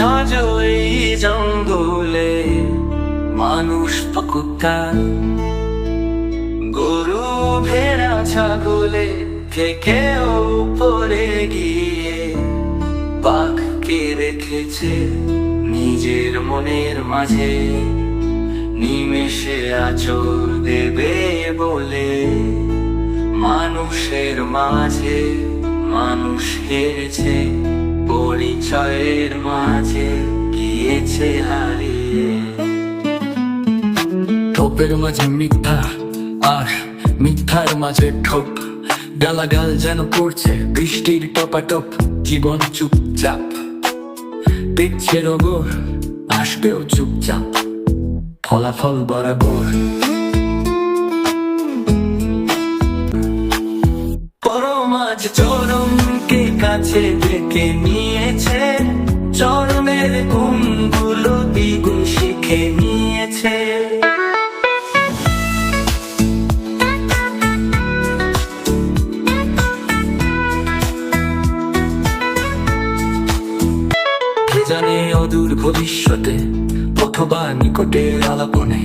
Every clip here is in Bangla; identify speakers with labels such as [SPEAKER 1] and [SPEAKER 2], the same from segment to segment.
[SPEAKER 1] ওই জঙ্গলে মানুষ পাকুতার গরু, ভেড়া, ছাগলে থেকে উপরে গিয়ে বাঘকে রেখেছে নিজের মনের মাঝে। নিমেষে আচর দেবে বলে মানুষের মাঝে মানুষ হেরেছে। পরিচয়ের মাঝে গিয়েছে হারিয়ে। ঠোপের মাঝে মিথ্যা আর মিথ্যার মাঝে ঠোপ। গালাগাল যেন পড়ছে বৃষ্টির টপাটপ, জীবন চুপচাপ। দেখছে রগর আসবেও চুপচাপ। ফলাফল বরাবর। পরমাজ চরমকে কাছে ডেকে নিয়েছে চরমের গুণগুলো দ্বিগুণ শিখে নিয়েছে। জানে অদূর ভবিষ্যতে অথবা নিকটের আলাপনে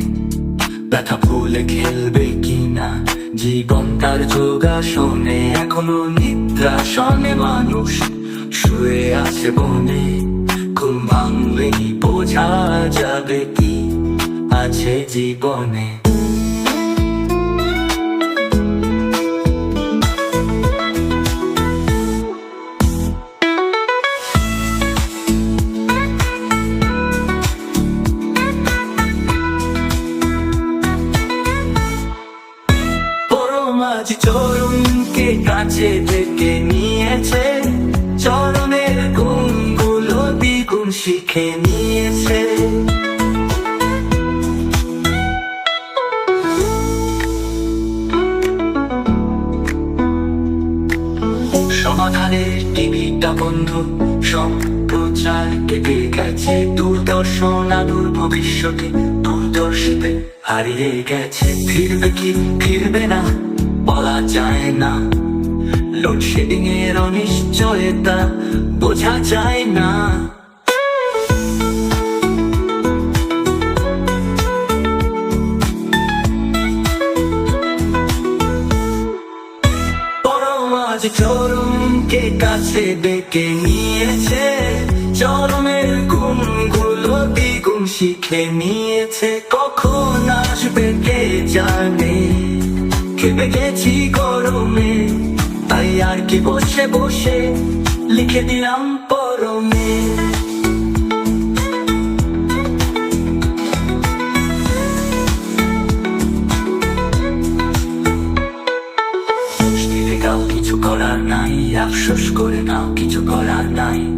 [SPEAKER 1] ব্যথা ভুলে খেলবে কিনা? জীবন তার যোগাসনে এখনও নিদ্রাসনে মানুষ, শুয়ে আছে বনে। ঘুম ভাঙলেই বোঝা যাবে কি আছে জীবনে। পরমাজ চরণকে কাছে ডেকে নিয়েছে। শিখে নিয়েছে। সমাধানের টিভিটা বন্ধ সম্প্রচার কেটে গেছে। দূরদর্শন আদূর ভবিষ্যতে, দূরদর্শিতে হারিয়ে গেছে। ফিরবে কি, ফিরবে না, বলা যায় না। লোডশেডিং এর অনিশ্চয়তা বোঝা যায় না। পরমাজ চরমকে কাছে ডেকে নিয়েছে। চরমের গুণগুলো দ্বিগুণ শিখে নিয়েছে। কখন আসবে কে জানে? খেপে গেছি গরমে, তাই আর কি বসে বসে লিখে দিলাম পরমে। নাই। আফসোস করে নাও কিছু করার নাই।